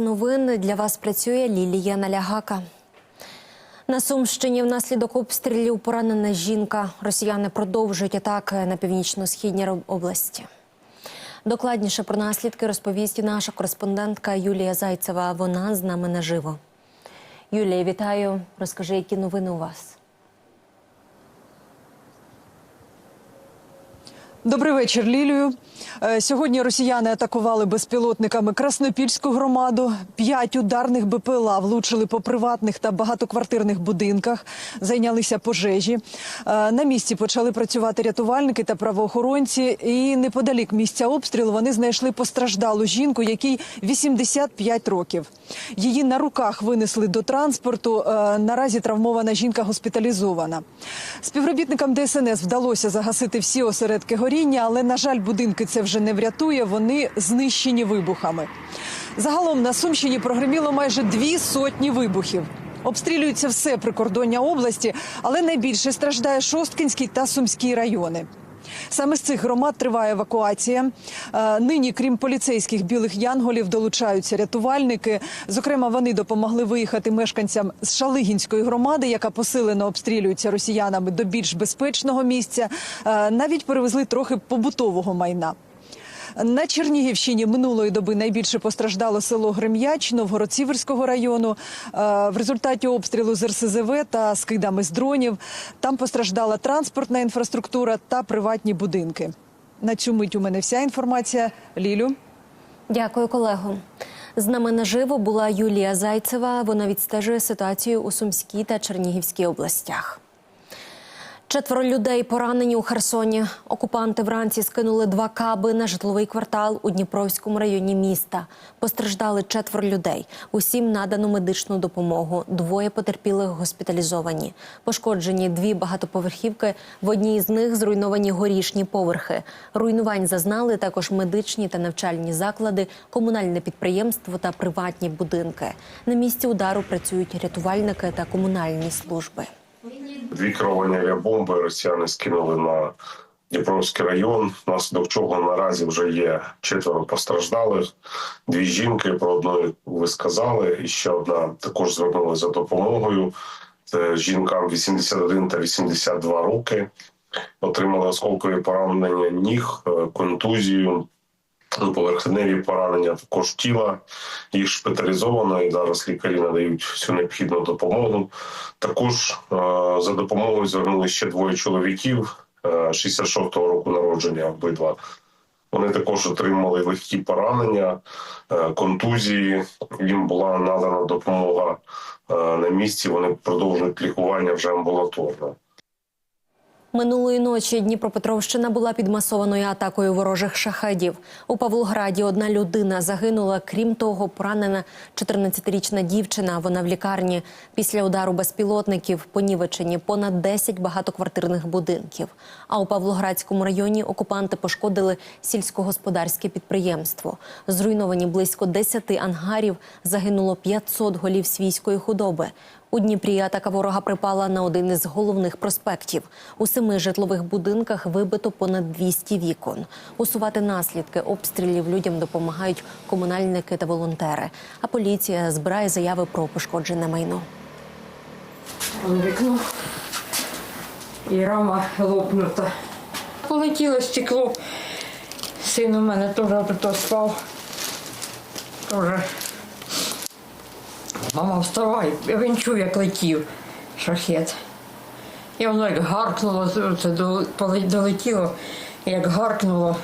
Новин для вас працює Лілія Налягака. На Сумщині внаслідок обстрілів поранена жінка. Росіяни продовжують атаки на північно-східній області. Докладніше про наслідки розповість наша кореспондентка Юлія Зайцева. Вона з нами наживо. Юлія, вітаю. Розкажи, які новини у вас. Добрий вечір, Лілію. Е, Сьогодні росіяни атакували безпілотниками Краснопільську громаду. П'ять ударних БПЛА влучили по приватних та багатоквартирних будинках, зайнялися пожежі. Е, На місці почали працювати рятувальники та правоохоронці. І неподалік місця обстрілу вони знайшли постраждалу жінку, якій 85 років. Її на руках винесли до транспорту. Е, Наразі травмована жінка госпіталізована. Співробітникам ДСНС вдалося загасити всі осередки горіння, але на жаль, будинки це вже не врятує. Вони знищені вибухами. Загалом на Сумщині прогреміло майже дві сотні вибухів. Обстрілюється все прикордоння області, але найбільше страждає Шосткинський та Сумський райони. Саме з цих громад триває евакуація. Е, Нині, крім поліцейських білих янголів, долучаються рятувальники. Зокрема, вони допомогли виїхати мешканцям з Шалигінської громади, яка посилено обстрілюється росіянами до більш безпечного місця. Е, Навіть перевезли трохи побутового майна. На Чернігівщині минулої доби найбільше постраждало село Грем'яч Новгород-Сіверського району. Е, В результаті обстрілу з РСЗВ та скидами з дронів там постраждала транспортна інфраструктура та приватні будинки. На цю мить у мене вся інформація. Лілю. Дякую, колего. З нами наживо була Юлія Зайцева. Вона відстежує ситуацію у Сумській та Чернігівській областях. Четверо людей поранені у Херсоні. Окупанти вранці скинули два каби на житловий квартал у Дніпровському районі міста. Постраждали четверо людей. Усім надано медичну допомогу. Двоє потерпілих госпіталізовані. Пошкоджені дві багатоповерхівки. В одній з них зруйновані горішні поверхи. Руйнувань зазнали також медичні та навчальні заклади, комунальне підприємство та приватні будинки. На місці удару працюють рятувальники та комунальні служби. Дві керовані авіабомби росіяни скинули на Дніпровський район, внаслідок чого наразі вже є четверо постраждалих. Дві жінки про одну ви сказали, і ще одна також звернулася за допомогою. Це жінкам 81 та 82 роки. Отримали осколкові поранення ніг, е, контузію, поверхневі поранення також тіла. Їх шпиталізовано і зараз лікарі надають всю необхідну допомогу. Також е, за допомогою звернули ще двоє чоловіків е, 66-го року народження обидва. Вони також отримали легкі поранення, е, контузії. Їм була надана допомога е, на місці. Вони продовжують лікування вже амбулаторно. Минулої ночі Дніпропетровщина була під масованою атакою ворожих шахедів. У Павлограді одна людина загинула. Крім того, поранена 14-річна дівчина. Вона в лікарні після удару безпілотників понівечені понад 10 багатоквартирних будинків. А у Павлоградському районі окупанти пошкодили сільськогосподарське підприємство. Зруйновані близько 10 ангарів. Загинуло 500 голів свійської худоби. У Дніпрі атака ворога припала на один із головних проспектів. У семи житлових будинках вибито понад 200 вікон. Усувати наслідки обстрілів людям допомагають комунальники та волонтери. А поліція збирає заяви про пошкоджене майно. Вікно і рама лопнута. Полетіло стекло. Син у мене теж спав. Тоже. Мама, вставай, він чув, як летів шахет. І воно як гаркнуло, це долетіло, як гаркнуло.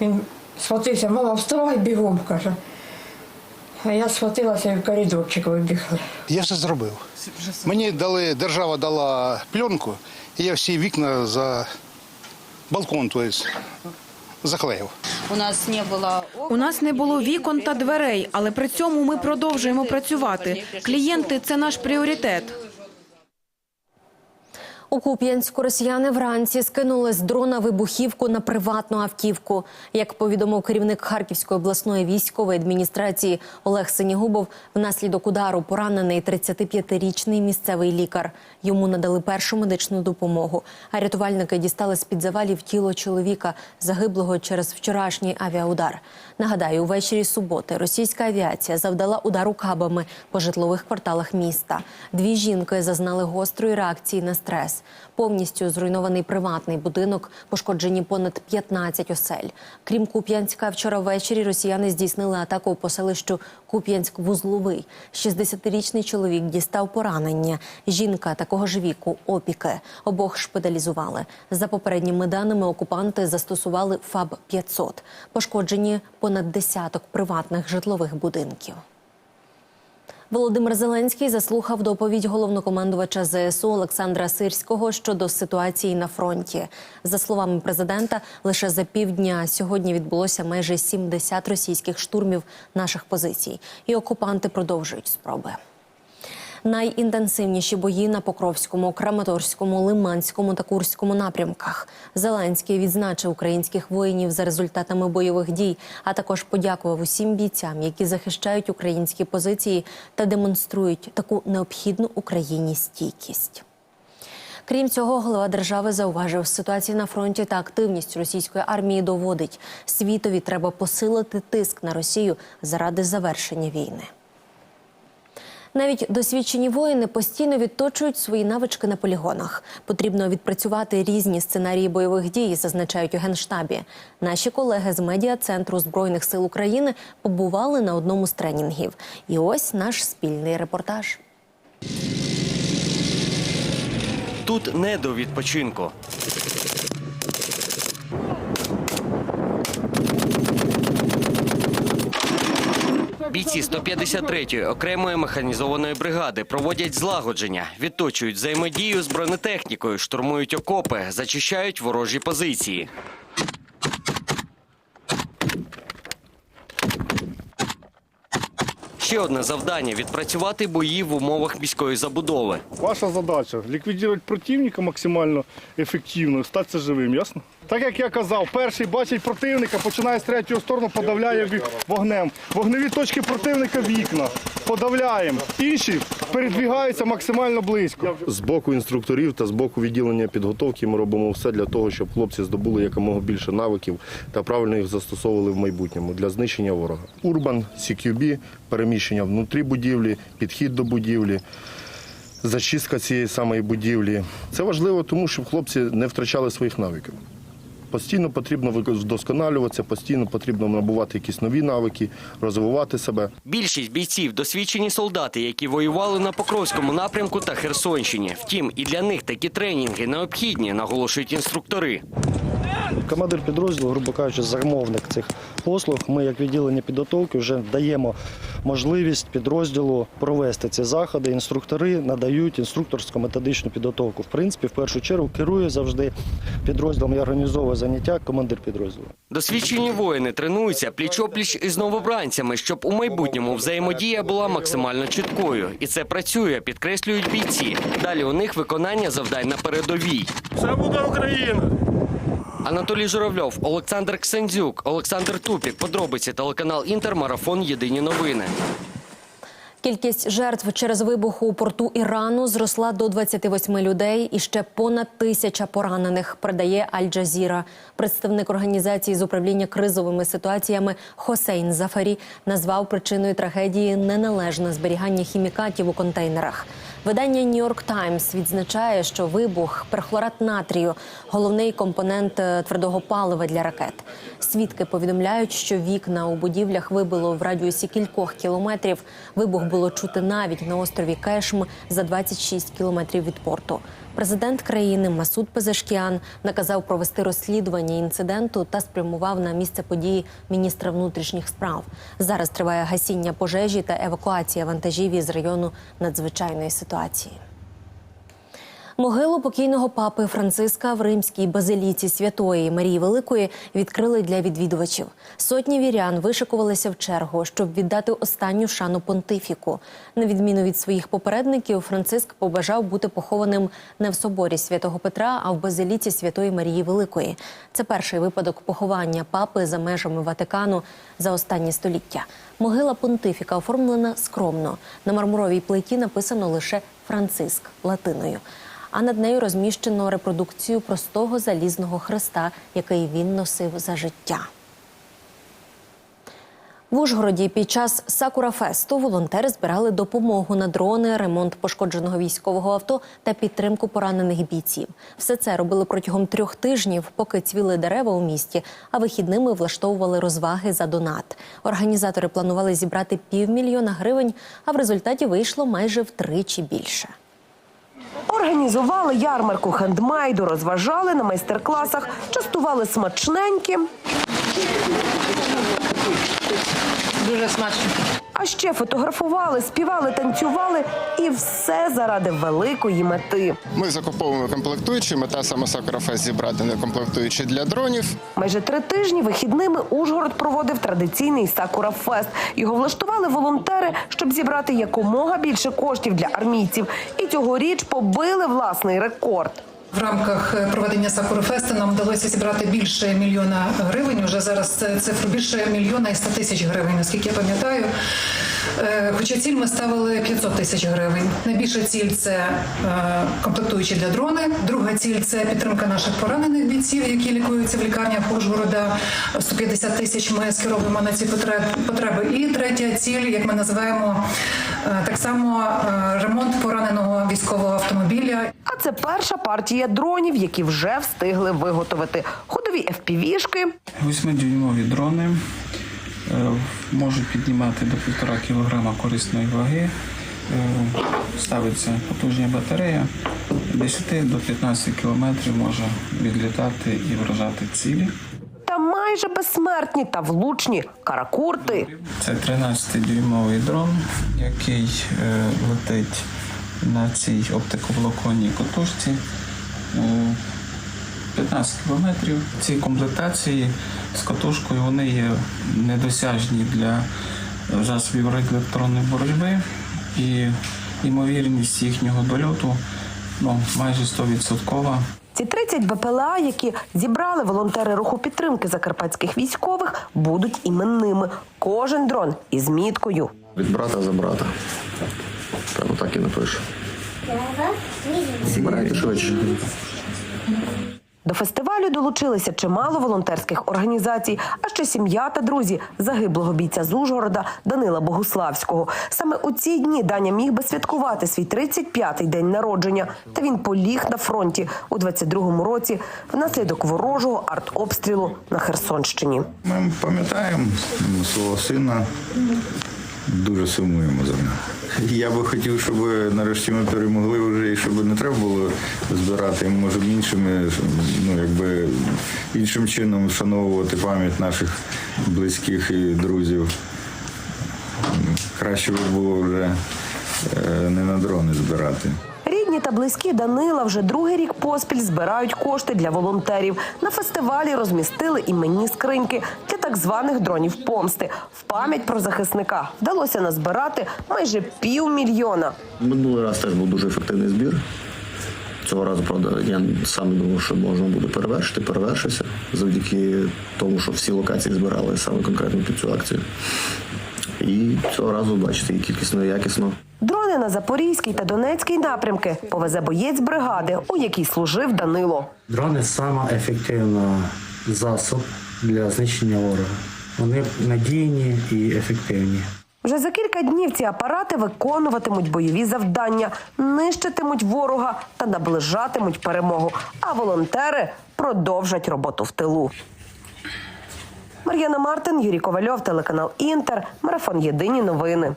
Він схватився, мама, вставай бігом, каже. А я схватилася і в коридорчик вибігли. Я все зробив. Мені дали, держава дала пленку, і я всі вікна за балкон, тобто, заклеїв. У нас не було У нас не було вікон та дверей, але при цьому ми продовжуємо працювати. Клієнти це наш пріоритет. У Куп'янську росіяни вранці скинули з дрона вибухівку на приватну автівку. Як повідомив керівник Харківської обласної військової адміністрації Олег Синігубов, внаслідок удару поранений 35-річний місцевий лікар. Йому надали першу медичну допомогу. А рятувальники дістали з під завалів тіло чоловіка, загиблого через вчорашній авіаудар. Нагадаю, увечері суботи російська авіація завдала удару кабами по житлових кварталах міста. Дві жінки зазнали гострої реакції на стрес. Повністю зруйнований приватний будинок, пошкоджені понад 15 осель. Крім Куп'янська, вчора ввечері росіяни здійснили атаку по селищу Куп'янськ-Вузловий. 60-річний чоловік дістав поранення. Жінка такого ж віку опіки. Обох шпиталізували. За попередніми даними, окупанти застосували ФАБ 500 Пошкоджені понад десяток приватних житлових будинків. Володимир Зеленський заслухав доповідь головнокомандувача ЗСУ Олександра Сирського щодо ситуації на фронті. За словами президента, лише за півдня сьогодні відбулося майже 70 російських штурмів наших позицій, і окупанти продовжують спроби. Найінтенсивніші бої на Покровському, Краматорському, Лиманському та Курському напрямках. Зеленський відзначив українських воїнів за результатами бойових дій, а також подякував усім бійцям, які захищають українські позиції та демонструють таку необхідну Україні стійкість. Крім цього, голова держави зауважив, ситуація на фронті та активність російської армії доводить світові треба посилити тиск на Росію заради завершення війни. Навіть досвідчені воїни постійно відточують свої навички на полігонах. Потрібно відпрацювати різні сценарії бойових дій, зазначають у генштабі. Наші колеги з медіа центру збройних сил України побували на одному з тренінгів. І ось наш спільний репортаж. Тут не до відпочинку. Бійці 153-ї окремої механізованої бригади проводять злагодження, відточують взаємодію з бронетехнікою, штурмують окопи, зачищають ворожі позиції. Ще одне завдання відпрацювати бої в умовах міської забудови. Ваша задача ліквідувати противника максимально ефективно, статися живим, ясно? Так як я казав, перший бачить противника, починає з третього сторону, подавляє вогнем. Вогневі точки противника вікна. Подавляємо. Інші передвігаються максимально близько. З боку інструкторів та з боку відділення підготовки ми робимо все для того, щоб хлопці здобули якомога більше навиків та правильно їх застосовували в майбутньому для знищення ворога. Урбан, CQB, переміщення внутрі будівлі, підхід до будівлі. Зачистка цієї самої будівлі. Це важливо, тому щоб хлопці не втрачали своїх навиків. Постійно потрібно вдосконалюватися, постійно потрібно набувати якісь нові навики, розвивати себе. Більшість бійців досвідчені солдати, які воювали на Покровському напрямку та Херсонщині. Втім, і для них такі тренінги необхідні, наголошують інструктори. Командир підрозділу, грубо кажучи, замовник цих послуг. Ми, як відділення підготовки, вже даємо можливість підрозділу провести ці заходи. Інструктори надають інструкторсько-методичну підготовку. В принципі, в першу чергу керує завжди підрозділом і організовує заняття командир підрозділу. Досвідчені воїни тренуються пліч-опліч із новобранцями, щоб у майбутньому взаємодія була максимально чіткою. І це працює, підкреслюють бійці. Далі у них виконання завдань на передовій. Це буде Україна. Анатолій Журавльов, Олександр Ксендзюк, Олександр Тупік. Подробиці телеканал Інтер. Марафон. Єдині новини. Кількість жертв через вибух у порту Ірану зросла до 28 людей і ще понад тисяча поранених. Передає Аль-Джазіра. Представник організації з управління кризовими ситуаціями Хосейн Зафарі назвав причиною трагедії неналежне зберігання хімікатів у контейнерах. Видання Нью-Йорк Таймс відзначає, що вибух перхлорат натрію головний компонент е, твердого палива для ракет. Свідки повідомляють, що вікна у будівлях вибило в радіусі кількох кілометрів. Вибух було чути навіть на острові Кешм за 26 кілометрів від порту. Президент країни Масуд Пезешкіан наказав провести розслідування інциденту та спрямував на місце події міністра внутрішніх справ. Зараз триває гасіння пожежі та евакуація вантажів із району надзвичайної ситуації. 花钱 Могилу покійного папи Франциска в римській базиліці Святої Марії Великої відкрили для відвідувачів. Сотні вірян вишикувалися в чергу, щоб віддати останню шану понтифіку. На відміну від своїх попередників, Франциск побажав бути похованим не в соборі святого Петра, а в базиліці Святої Марії Великої. Це перший випадок поховання папи за межами Ватикану за останні століття. Могила понтифіка оформлена скромно. На мармуровій плиті написано лише Франциск латиною. А над нею розміщено репродукцію простого залізного хреста, який він носив за життя. В Ужгороді під час Сакура-фесту волонтери збирали допомогу на дрони, ремонт пошкодженого військового авто та підтримку поранених бійців. Все це робили протягом трьох тижнів, поки цвіли дерева у місті, а вихідними влаштовували розваги за донат. Організатори планували зібрати півмільйона гривень, а в результаті вийшло майже втричі більше. Організували ярмарку хендмейду, розважали на майстер-класах, частували смачненьким. Дуже смачно. А ще фотографували, співали, танцювали і все заради великої мети. Ми закуповуємо комплектуючі. Мета саме Сакурафест зібрати не комплектуючі для дронів. Майже три тижні вихідними Ужгород проводив традиційний Сакура Фест. Його влаштували волонтери, щоб зібрати якомога більше коштів для армійців. І цьогоріч побили власний рекорд. В рамках е, проведення Сакурофесту нам вдалося зібрати більше мільйона гривень. Уже зараз це цифру більше мільйона і 100 тисяч гривень, наскільки я пам'ятаю. Е, Хоча ціль ми ставили 500 тисяч гривень. Найбільша ціль це е, комплектуючі для дрони. Друга ціль це підтримка наших поранених бійців, які лікуються в лікарнях Ужгорода. 150 тисяч ми скеровуємо на ці потреби. І третя ціль, як ми називаємо, так само ремонт пораненого військового автомобіля. Це перша партія дронів, які вже встигли виготовити. Ходові FPV-шки, Восьмидюймові дрони е, можуть піднімати до півтора кілограма корисної ваги. Е, Ставиться потужна батарея. 10 до 15 кілометрів може відлітати і вражати цілі. та майже безсмертні та влучні каракурти. Це 13-дюймовий дрон, який е, летить на цій оптиковолоконній котушці. Е, 15 кілометрів. Ці комплектації з катушкою вони є недосяжні для засобів електронної боротьби і ймовірність їхнього дольоту ну, майже 100%. Ці 30 БПЛА, які зібрали волонтери руху підтримки закарпатських військових, будуть іменними. Кожен дрон із міткою. Від брата за брата. Прямо так і напишу. Збирайте швидше. До фестивалю долучилися чимало волонтерських організацій, а ще сім'я та друзі загиблого бійця з Ужгорода Данила Богуславського. Саме у ці дні Даня міг би святкувати свій 35-й день народження. Та він поліг на фронті у 22-му році внаслідок ворожого артобстрілу на Херсонщині. Ми пам'ятаємо свого сина. Дуже сумуємо за ним. Я би хотів, щоб нарешті ми перемогли вже і щоб не треба було збирати, може іншими, ну якби іншим чином вшановувати пам'ять наших близьких і друзів. Краще би було вже е, не на дрони збирати. Рідні та близькі Данила вже другий рік поспіль збирають кошти для волонтерів. На фестивалі розмістили іменні скриньки для так званих дронів помсти. В пам'ять про захисника вдалося назбирати майже півмільйона. Минулий раз теж був дуже ефективний збір. Цього разу, правда, я сам думав, що можна буде перевершити, перевершився завдяки тому, що всі локації збирали саме конкретно під цю акцію. І цього разу, бачите, і кількісно, і якісно. Дрони на Запорізький та Донецький напрямки повезе боєць бригади, у якій служив Данило. Дрони саме ефективний засоб для знищення ворога. Вони надійні і ефективні. Вже за кілька днів ці апарати виконуватимуть бойові завдання, нищитимуть ворога та наближатимуть перемогу. А волонтери продовжать роботу в тилу. Мар'яна Мартин, Юрій Ковальов, телеканал Інтер, марафон Єдині новини.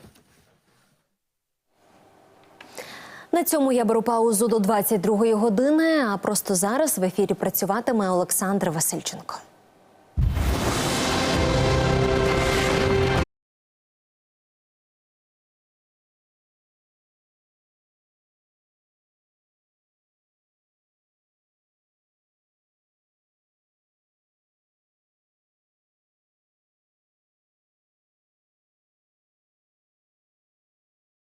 На цьому я беру паузу до 22-ї години. А просто зараз в ефірі працюватиме Олександр Васильченко.